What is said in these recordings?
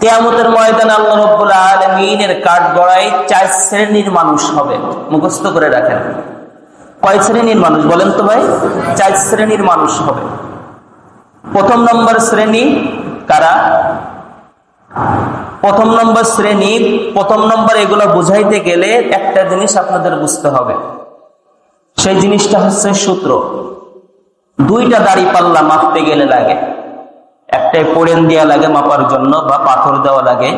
কেয়ামতের ময়দানে আল্লাহ রব্বুল আলমিনের কাঠ গড়ায় চার শ্রেণির মানুষ হবে। মুখস্থ করে রাখেন। কয় শ্রেণির মানুষ বলেন তো ভাই? চার শ্রেণির মানুষ হবে। প্রথম নম্বর শ্রেণি কারা? প্রথম নম্বর শ্রেণি, প্রথম নম্বর এগুলো বুঝাইতে গেলে একটা জিনিস আপনাদের বুঝতে হবে। সেই জিনিসটা হচ্ছে সূত্র। দুইটা দাড়ি পাল্লা মাপতে গেলে লাগে। একটাই পোড়েন দেওয়া লাগে মাপার জন্য বা পাথর দেওয়া লাগে,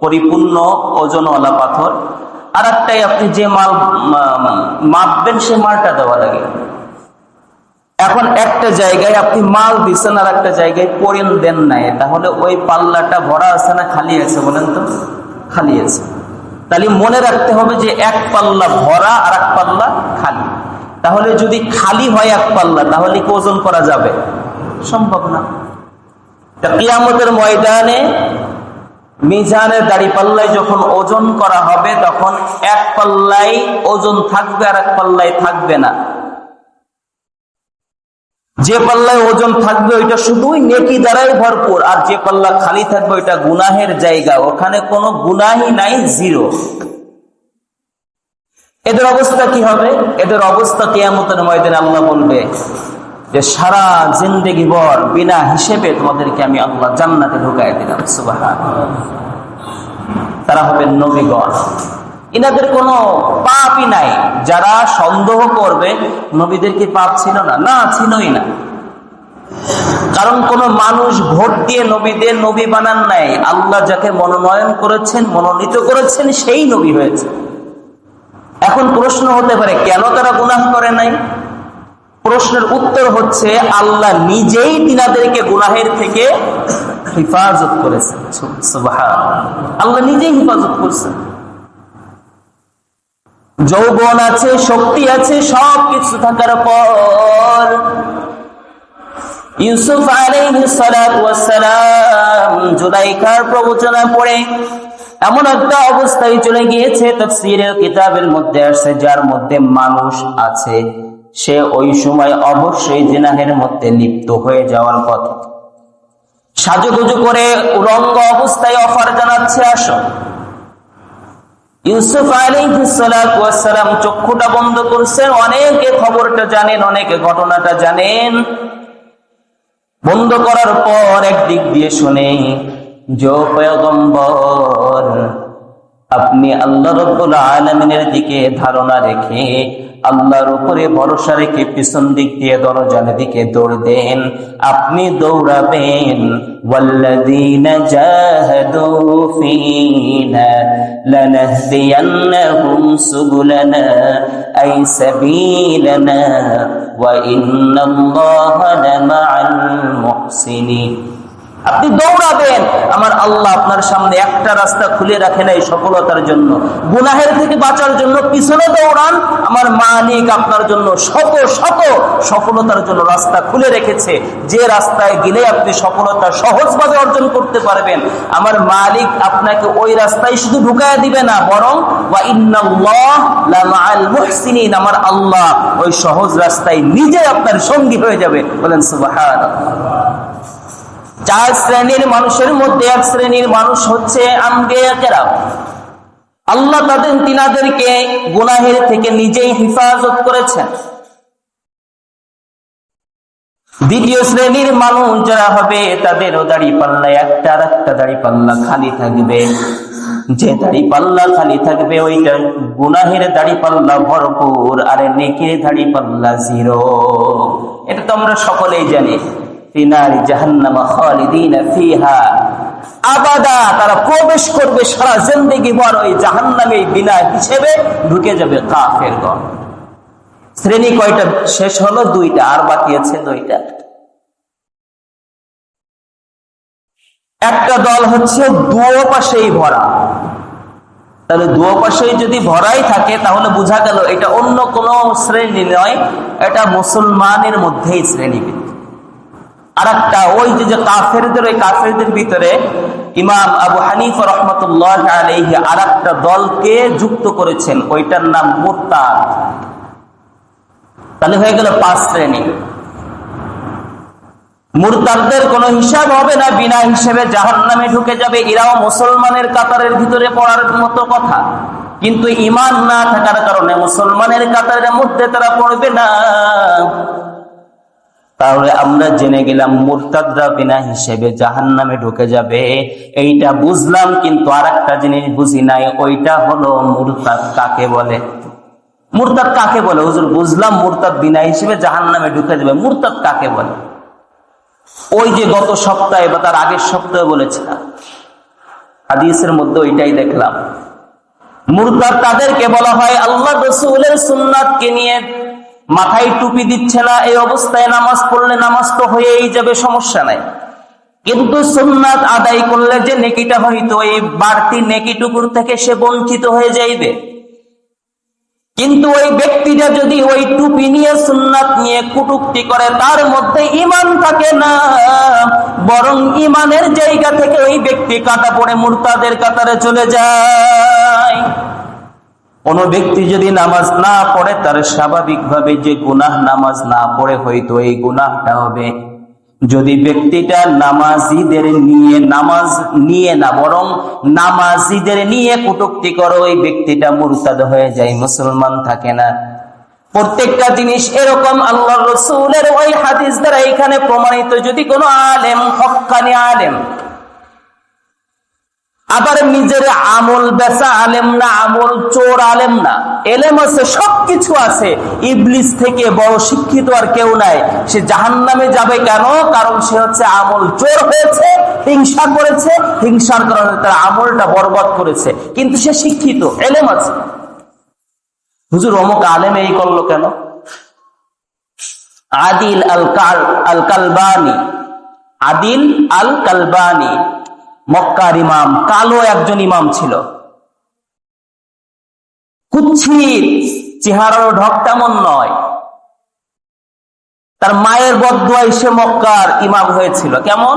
পরিপূর্ণ ওজনওয়ালা পাথর। আর একটাই আপনি যে মাল মাপবেন সে মালটা দেওয়া লাগে। এখন একটা জায়গায় আপনি মাল দিচ্ছেন আর একটা জায়গায় পোড়েন দেন নাই, তাহলে ওই পাল্লাটা ভরা আছে না খালি আছে বলেন তো? খালি আছে। তাহলে মনে রাখতে হবে যে এক পাল্লা ভরা আর এক পাল্লা খালি। তাহলে যদি খালি হয় এক পাল্লা, তাহলে কি ওজন করা যাবে? সম্ভব না। কিয়ামতের ময়দানে মিজানের দাড়ি পাল্লায় যখন ওজন করা হবে, তখন এক পাল্লাই ওজন থাকবে আর এক পাল্লাই থাকবে না। যে পাল্লায় ওজন থাকবে, ওইটা শুধুই নেকি দ্বারাই ভরপুর, আর যে পাল্লা খালি থাকবে, ওইটা গুনাহের জায়গা, ওখানে কোনো গুনাহি নাই, জিরো। এদের অবস্থা কি হবে? এদের অবস্থা কেয়ামতের ময়দানে আল্লাহ বলবে যে সারা জিন্দগি বর বিনা হিসেবে তোমাদেরকে আমি আল্লাহ জান্নাতে ঢুকাই দিলাম সুবাহ তারা হবেন নবীগণ। ইনাদের কোনো পাপই নাই। যারা সন্দেহ করবে, নবীদের কি পাপ ছিল না? না, ছিলই না। কারণ কোন মানুষ ভোট দিয়ে নবীদের নবী বানান নাই। আল্লাহ যাকে মনোনয়ন করেছেন, মনোনীত করেছেন, সেই নবী হয়েছে। এখন প্রশ্ন হতে পারে, কেন তারা গুনাহ করে নাই? প্রশ্নের উত্তর হচ্ছে, আল্লাহ নিজেই তিনাদেরকে গুনাহের থেকে হেফাজত করেছেন। আল্লাহ নিজেই হেফাজত করছেন। যৌবন আছে, শক্তি আছে সব কিছু থাকার পর ইউসুফ আলাইহিসসালাম জুলাইখার প্রবচনা পড়ে এমন একটা অবস্থায় চলে গিয়েছে, তাফসীরের কিতাবের মধ্যে আসছে, যার মধ্যে মানুষ আছে। সে ওই সময় অবশ্যই জিনাহের মধ্যে লিপ্ত হয়ে যাওয়ার কথা সাজুগুজু করে উলঙ্গ অবস্থায় অফার জানাচ্ছে আসো ইউসুফ আলাইসালাম চক্ষুটা বন্ধ করছেন অনেকে খবরটা জানেন, অনেকে ঘটনাটা জানেন। বন্ধ করার পর একদিক দিয়ে শুনে জো পয়গম্বর আপনি আল্লাহ রব্বুল আলমিনের দিকে ধারণা রেখে আল্লাহর উপরে ভরসা রেখে পিছন দিক দিয়ে দরজার দিকে দৌড় দেন আপনি দৌড়াবেন والذين جاهدوا فينا لنهدينهم سبلنا أي سبيلنا وإن الله لمع المحسنين আপনি দৌড়াবেন। আমার আল্লাহ আপনার সামনে একটা রাস্তা খুলে রাখেন এই সফলতার জন্য। গুনাহের থেকে বাঁচার জন্য পিছনে দৌড়ান। আমার মালিক আপনার জন্য শত শত সফলতার জন্য রাস্তা খুলে রেখেছে। যে রাস্তায় গেলে আপনি সফলতা সহজভাবে অর্জন করতে পারবেন। আমার মালিক আপনাকে ওই রাস্তায় শুধু ঢুকায় দিবে না, বরং আমার আল্লাহ ওই সহজ রাস্তায় নিজে আপনার সঙ্গী হয়ে যাবে। বলেন সুবাহ চার শ্রেণির মানুষের মধ্যে এক শ্রেণির মানুষ হচ্ছে আল্লাহ তাদের তিনাদেরকে গুনাহের থেকে নিজেই হেফাজত করেছেন। দ্বিতীয় শ্রেণির মানুষ যারা হবে, তাদেরও দাড়ি পাল্লা, একটা একটা দাড়ি পাল্লা খালি থাকবে। যে দাড়ি পাল্লা খালি থাকবে, ওইটা গুনাহের দাড়ি পাল্লা ভরপুর, আর নেকের দাড়ি পাল্লা জিরো। এটা তো আমরা সকলেই জানি। আবাদা, তারা প্রবেশ করবে সারা জিন্দেগি বড় ওই জাহান্নামে বিনা হিসেবে ঢুকে যাবে কাফের গণ শ্রেণি কয়টা? শেষ হলো দুইটা, আর বাকি আছে দুইটা। একটা দল হচ্ছে দুও পাশেই ভরা। তাহলে দুও পাশেই যদি ভরাই থাকে, তাহলে বোঝা গেল এটা অন্য কোন শ্রেণি নয়, এটা মুসলমানের মধ্যেই শ্রেণীবিদ আর একটা ওই যে কাফেরদের, ওই কাফেরদের ভিতরে ইমাম আবু হানিফ রহমতুল্লাহ আলহি আর একটা দলকে যুক্ত করেছেন, ওইটার নাম মোরতাদ। তাহলে হয়ে গেল পাঁচ শ্রেণি। মুরতাদদের কোনো হিসাব হবে না, বিনা হিসেবে জাহান নামে ঢুকে যাবে। এরাও মুসলমানের কাতারের ভিতরে পড়ার মতো কথা। কিন্তু ইমান না থাকার কারণে মুসলমানের কাতারের মধ্যে তারা পড়বে না। তাহলে আমরা জেনে গেলাম মুরতাদরা বিনা হিসেবে জাহান নামে ঢুকে যাবে। এইটা বুঝলাম, কিন্তু আর একটা জিনিস বুঝি নাই, ওইটা হলো মুরতাদ কাকে বলে? মুরতাদ কাকে বলে? হুজুর, বুঝলাম মুরতাদ বিনা হিসেবে জাহান নামে ঢুকে যাবে। মুরতাদ কাকে বলে? ওই যে গত সপ্তাহে বা তার আগের সপ্তাহে বলেছিলাম। হাদিসের মধ্যে ওইটাই দেখলাম। মুরতাদ তাদেরকে বলা হয়? আল্লাহ রসুলের সুন্নাতকে নিয়ে মাথায় টুপি দিচ্ছে না, এই অবস্থায় নামাজ পড়লে নামাজ তো হয়েই যাবে, সমস্যা নাই। কিন্তু সুন্নাত আদায় করলে যে নেকিটা হইতো, এই বাড়তি নেকিটুকুর থেকে সে বঞ্চিত হয়ে যাইবে। কিন্তু ওই ব্যক্তিটা যদি ওই টুপি নিয়ে সুন্নাত নিয়ে কুটুক্তি করে, তার মধ্যে ইমান থাকে না। বরং ইমানের জায়গা থেকে ওই ব্যক্তি কাটা পড়ে, মুরতাদের কাতারে চলে যায়। কোন ব্যক্তি যদি নামাজ না পড়ে, তার স্বাভাবিকভাবে যে গুনাহ নামাজ না পড়ে, হয়তো এই গুনাহটা হবে। যদি ব্যক্তিটা নামাজিদের নিয়ে, নামাজ নিয়ে না, বরং নামাজিদের নিয়ে কটুক্তি করো, ওই ব্যক্তিটা মুরতাদ হয়ে যায়, মুসলমান থাকে না। প্রত্যেকটা জিনিস এরকম আল্লাহ রসুলের ওই হাদিস দ্বারা এখানে প্রমাণিত। যদি কোনো আলেম হকানি আলেম আবার নিজের আমল বেচা আলেম না, আমল চোর আলেম না। এলেম আছে, সবকিছু আছে। ইবলিস থেকে বড় শিক্ষিত আর কেউ নাই। সে জাহান নামে যাবে কেন? কারণ সে হচ্ছে আমল চোর হয়েছে, হিংসা করেছে, হিংসার কারণে তার আমলটা বরবাদ করেছে। কিন্তু সে শিক্ষিত, এলেম আছে। হুজুর, অমুক আলেম এই করল কেন? আদিল আল কাল আল কালবানি আদিল আল কালবানি মক্কার ইমাম কালো একজন ইমাম ছিল। কুচ্ছিত চেহারার ঢক তেমন নয়। তার মায়ের বদুয়ায় সে মক্কার ইমাম হয়েছিল। কেমন?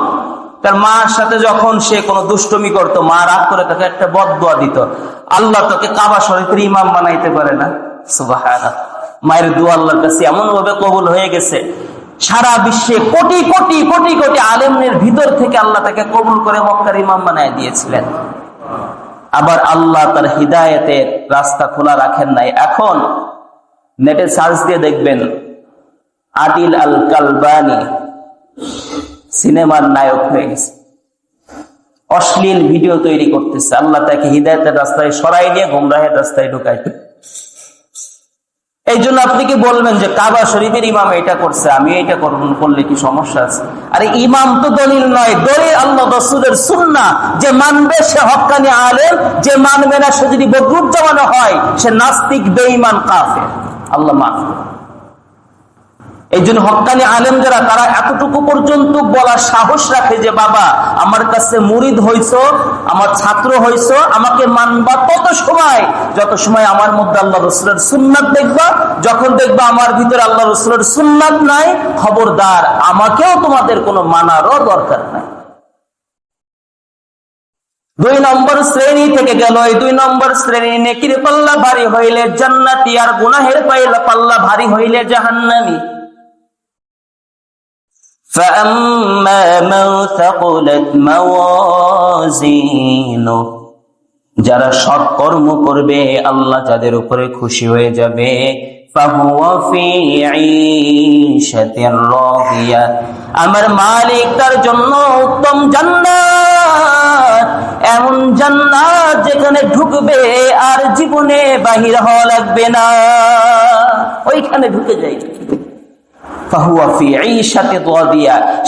তার মার সাথে যখন সে কোনো দুষ্টমি করতো, মা রাগ করে তাকে একটা বদুয়া দিত। আল্লাহ তোকে কাবা শরীফের ইমাম বানাইতে পারে না। মায়ের দু আল্লাহর কাছে এমন ভাবে কবুল হয়ে গেছে সারা বিশ্বে কোটি কোটি কোটি কোটি আলেমের ভিতর থেকে আল্লাহ তাকে কবুল করে মক্কার ইমাম বানায় দিয়েছিলেন। আবার আল্লাহ তার হৃদায়তের রাস্তা খোলা রাখেন নাই। এখন নেটে সার্চ দিয়ে দেখবেন, আদিল আল কালবানি সিনেমার নায়ক হয়ে গেছে। অশ্লীল ভিডিও তৈরি করতেছে। আল্লাহ তাকে হৃদায়তের রাস্তায় সরাই নিয়ে গুমরাহের রাস্তায় ঢুকাই এই জন্য আপনি কি বলবেন যে কাবা শরীফের ইমাম এটা করছে, আমি এটা করলে কি সমস্যা আছে? আরে ইমাম তো দলিল নয়, দলিল আল্লাহ রসুলের সুন্না যে মানবে সে হকানি আলেম, যে মানবে না সে যদি বদরুপ জমানো হয়, সে নাস্তিক, বেঈমান কাফে আল্লাহ মাফ এই জন্য হকানি আলেম যারা তারা এতটুকু পর্যন্ত বলার সাহস রাখে যে, বাবা, আমার কাছে মুরিদ হইছ, আমার ছাত্র হইছ, আমাকে মানবা তত সময়? যত সময় আমার মধ্যে আল্লাহ রসুলের সুন্নাত দেখবা, যখন দেখবা আমার ভিতরে আল্লাহ রসুলের সুন্নাত নাই, খবরদার, আমাকেও তোমাদের কোনো মানারও দরকার নাই। দুই নম্বর শ্রেণি থেকে গেল এই দুই নম্বর শ্রেণি, নেকির পাল্লা ভারী হইলে জান্নাতি, আর গুনাহের পাইলা পাল্লা ভারী হইলে জাহান্নামী। فأما من ثقلت موازينه যারা সৎ কর্ম করবে আল্লাহ যাদের উপরে খুশি হয়ে যাবে আমার মালিক তার জন্য উত্তম জান্নাত এমন জান্নাত যেখানে ঢুকবে আর জীবনে বাহির হওয়া লাগবে না ওইখানে ঢুকে যাই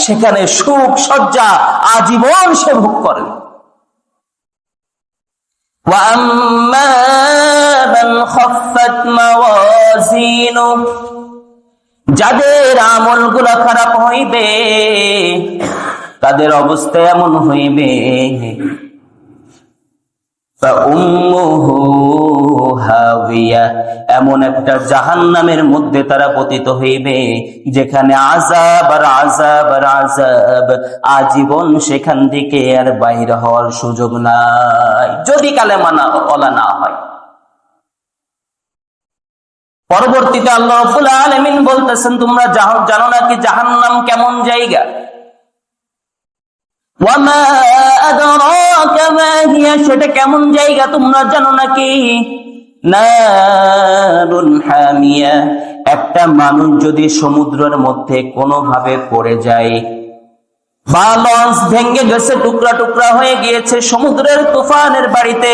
সেখানে সুখ সজ্জা আজীবন সে ভোগ করেন যাদের আমলগুলা খারাপ হইবে, তাদের অবস্থা এমন হইবে। এমন একটা জাহান নামের মধ্যে তারা পতিত হইবে, যেখানে আজাব আর আজাব আর আজাব আজীবন সেখান থেকে আর বাইরে হওয়ার সুযোগ নাই। যদি কালে মানা অলা না হয়। পরবর্তীতে আল্লাহ আলমিন বলতেছেন, তোমরা জানো নাকি জাহান্নাম কেমন জায়গা ওয়ামা আদরাকা মা হিয়া সেটা কেমন জায়গা তোমরা জানো নাকি? হামিয়া, একটা মানুষ যদি সমুদ্রের মধ্যে কোনোভাবে পড়ে যায় বা লঞ্চ ভেঙে গেছে, টুকরা টুকরা হয়ে গিয়েছে সমুদ্রের তুফানের বাড়িতে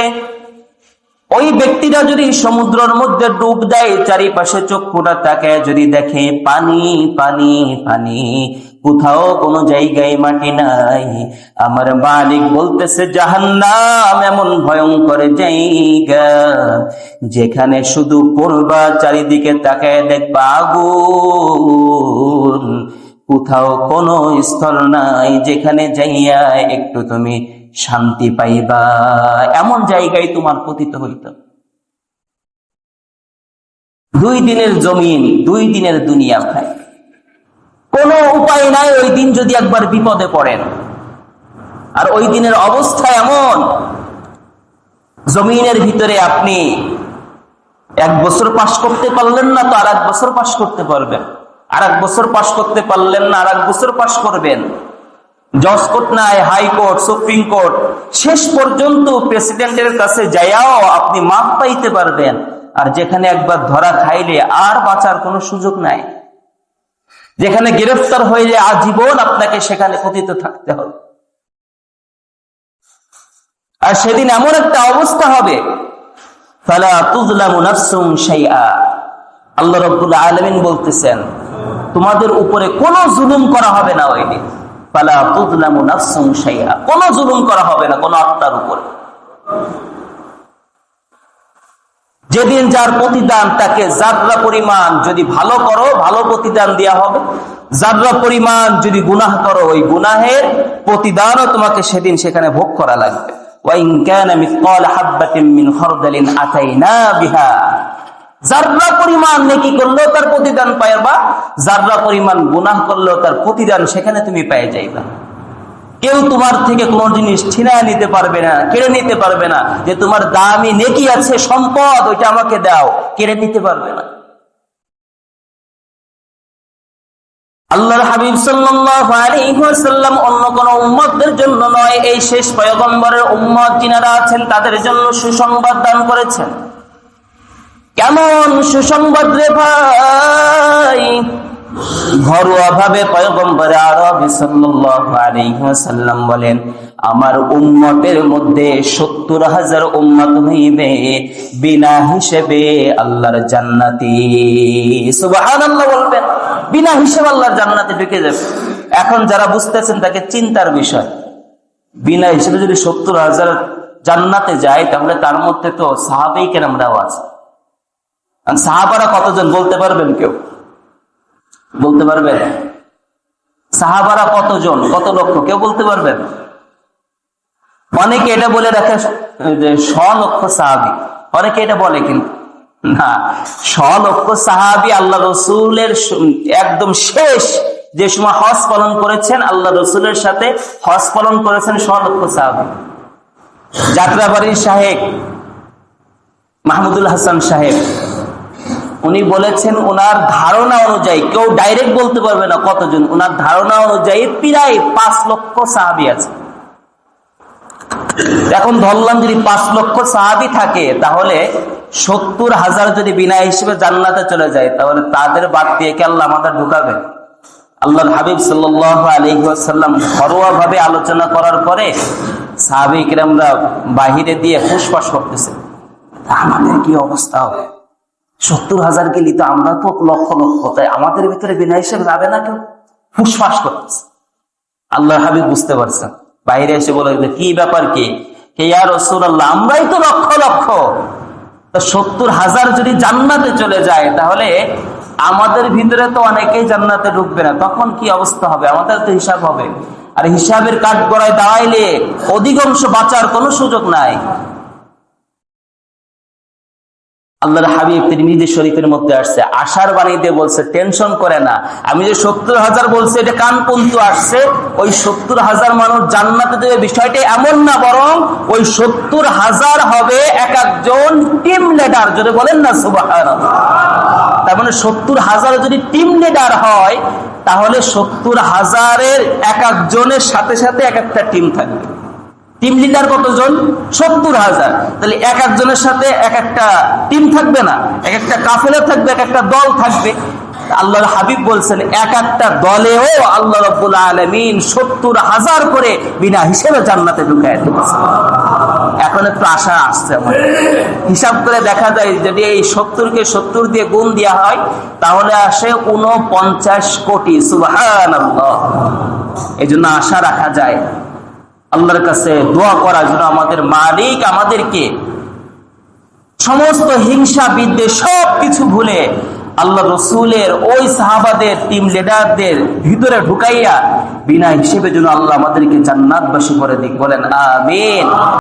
ওই ব্যক্তিটা যদি সমুদ্রের মধ্যে ডুব দেয়, চারিপাশে চক্ষুটা তাকে যদি দেখে, পানি পানি পানি, কোথাও কোনো জায়গায় মাটি নাই। আমার মালিক বলতেছে, জাহান্নাম এমন ভয়ঙ্কর জায়গা, যেখানে শুধু পড়বা, চারিদিকে তাকায় দেখবা আগুন। কোথাও কোনো স্থল নাই যেখানে যাইয়া একটু তুমি শান্তি পাইবা। এমন জায়গায় তোমার পতিত হইত। দুই দিনের জমিন, দুই দিনের দুনিয়া ভাই। কোনো উপায় নাই ওই দিন যদি একবার বিপদে পড়েন। আর ওই দিনের অবস্থা এমন, জমিনের ভিতরে আপনি এক বছর পাশ করতে পারলেন না তো আর এক বছর পাশ করতে পারবেন। আর এক বছর পাশ করতে পারলেন না আর এক বছর পাশ করবেন। জজ কোর্ট নাই হাইকোর্ট, সুপ্রিম কোর্ট, শেষ পর্যন্ত প্রেসিডেন্টের কাছে যাইয়াও আপনি মাপ পাইতে পারবেন। আর যেখানে একবার ধরা খাইলে আর বাঁচার কোনো সুযোগ নাই। যেখানে গ্রেফতার যায় আজীবন আপনাকে সেখানে পতিত থাকতে হবে। আর সেদিন এমন একটা অবস্থা হবে আল্লাহ রাব্বুল আলামিন বলতেছেন, তোমাদের উপরে কোনো জুলুম করা হবে না ওই দিন। জুলুম করা হবে না আত্মার উপরে। যেদিন যার প্রতিদান তাকে পরিমাণ যদি ভালো করো, ভালো প্রতিদান দেয়া হবে। পরিমাণ যদি গুনাহ করো, ওই গুনাহের প্রতিদানও তোমাকে সেদিন সেখানে ভোগ করা লাগবে। বিহা। জাররা পরিমাণ নেকি করলেও তার প্রতিদান পাইবা জাররা পরিমাণ গুনাহ করলেও তার প্রতিদান সেখানে তুমি পেয়ে যাইবা। কেউ তোমার থেকে কোনো জিনিস ছিনায় নিতে পারবে না, কেড়ে নিতে পারবে না, যে তোমার দামি নেকি আছে, সম্পদ, ওইটা আমাকে দাও, কেড়ে নিতে পারবে না। আল্লাহর হাবিব ওয়াসাল্লাম অন্য কোন উম্মতদের জন্য নয়, এই শেষ পয়গম্বরের উম্মত যিনারা আছেন তাদের জন্য সুসংবাদ দান করেছেন। কেমন সুসংবাদ রে ভাই? ঘরোয়া ভাবে পয়গম্বর আরবি ওয়াসাল্লাম বলেন, আমার উম্মতের মধ্যে সত্তর হাজার উম্মত হইবে বিনা হিসেবে আল্লাহর জান্নাতি। সুবহানাল্লাহ বলবেন, বিনা হিসেবে আল্লাহর জান্নাতে ঢুকে যাবে। এখন যারা বুঝতেছেন তাকে চিন্তার বিষয়। বিনা হিসেবে যদি সত্তর হাজার জান্নাতে যায়, তাহলে তার মধ্যে তো সাহাবেই কেরামরাও আছে। সাহাবারা কতজন বলতে পারবেন কেউ? বলতে পারবেন সাহাবারা কতজন? কত লক্ষ? কেউ বলতে পারবেন অনেকে এটা বলে রাখে যে শ লক্ষ সাহাবি। অনেকে এটা বলে কিন্তু। না শ লক্ষ সাহাবি আল্লাহ রসুলের একদম শেষ। যে সময় হজ পালন করেছেন, আল্লাহ রসুলের সাথে হজ পালন করেছেন শ লক্ষ সাহাবি। যাত্রাবাড়ির সাহেব, মাহমুদুল হাসান সাহেব। উনি বলেছেন ওনার ধারণা অনুযায়ী, কেউ ডাইরেক্ট বলতে পারবে না কতজন ওনার ধারণা অনুযায়ী প্রায় পাঁচ লক্ষ সাহাবি আছে। এখন ধরলাম যদি পাঁচ লক্ষ সাহাবি থাকে, তাহলে সত্তর হাজার যদি বিনা হিসেবে জান্নাতে চলে যায়, তাহলে তাদের বাদ দিয়ে কে আল্লাহ আমাদের ঢুকাবে? আল্লাহ হাবিব সাল্লাহ আলহিহাসাল্লাম ঘরোয়া ভাবে আলোচনা করার পরে সাহাবিকরা বাহিরে দিয়ে ফুসফাস করতেছে। আমাদের কি অবস্থা হবে? সত্তর হাজার গেলি তো আমরা তো লক্ষ লক্ষ। তাই আমাদের ভিতরে বিনা হিসেবে যাবে না কেউ? ফুসফাস করতেছে। আল্লাহ হাবিব বুঝতে পারছেন। বাইরে এসে বলে কি ব্যাপার কি? হে আর রসুল্লাহ আমরাই তো লক্ষ লক্ষ। সত্তর হাজার যদি জান্নাতে চলে যায়, তাহলে আমাদের ভিতরে তো অনেকেই জান্নাতে ঢুকবে না। তখন কি অবস্থা হবে? আমাদের তো হিসাব হবে। আর হিসাবের কাঠ গড়ায় দাঁড়াইলে অধিকাংশ বাঁচার কোনো সুযোগ নাই। আল্লাহর হাবিব তিনি নিজের শরীফের মধ্যে আসছে। আশার বাণীতে বলছে, টেনশন করে না। আমি যে সত্তর হাজার বলছি, এটা কান পন্তু আসছে? ওই সত্তর হাজার মানুষ জান্নাতে দেবে বিষয়টা এমন না, বরং ওই সত্তর হাজার হবে এক একজন টিম লিডার যদি বলেন না সুবাহ তার মানে সত্তর হাজার যদি টিম লিডার হয়, তাহলে সত্তর হাজারের এক একজনের সাথে সাথে এক একটা টিম থাকবে। টিম লিডার কতজন? সত্তর হাজার। তাহলে এক একজনের সাথে এক একটা টিম থাকবে না, এক একটা কাফেলা থাকবে, এক একটা দল থাকবে। আল্লাহর হাবিব বলছেন, এক একটা দলেও আল্লাহ রব্বুল আলমিন সত্তর হাজার করে বিনা হিসেবে জান্নাতে ঢুকায় দিয়েছে। এখন একটু আশা আসছে হিসাব করে দেখা যায়, যদি এই সত্তরকে সত্তর দিয়ে গুণ দেওয়া হয়, তাহলে আসে উনপঞ্চাশ কোটি সুবাহান এই জন্য আশা রাখা যায় আল্লাহর কাছে দোয়া করার জন্য আমাদের মালিক আমাদেরকে সমস্ত হিংসা, বিদ্বেষ সব কিছু ভুলে আল্লাহ রসুলের ওই সাহাবাদের টিম লিডারদের ভিতরে ঢুকাইয়া বিনা হিসেবে যেন আল্লাহ আমাদেরকে জান্নাতবাসী করে দিক। বলেন, আমিন।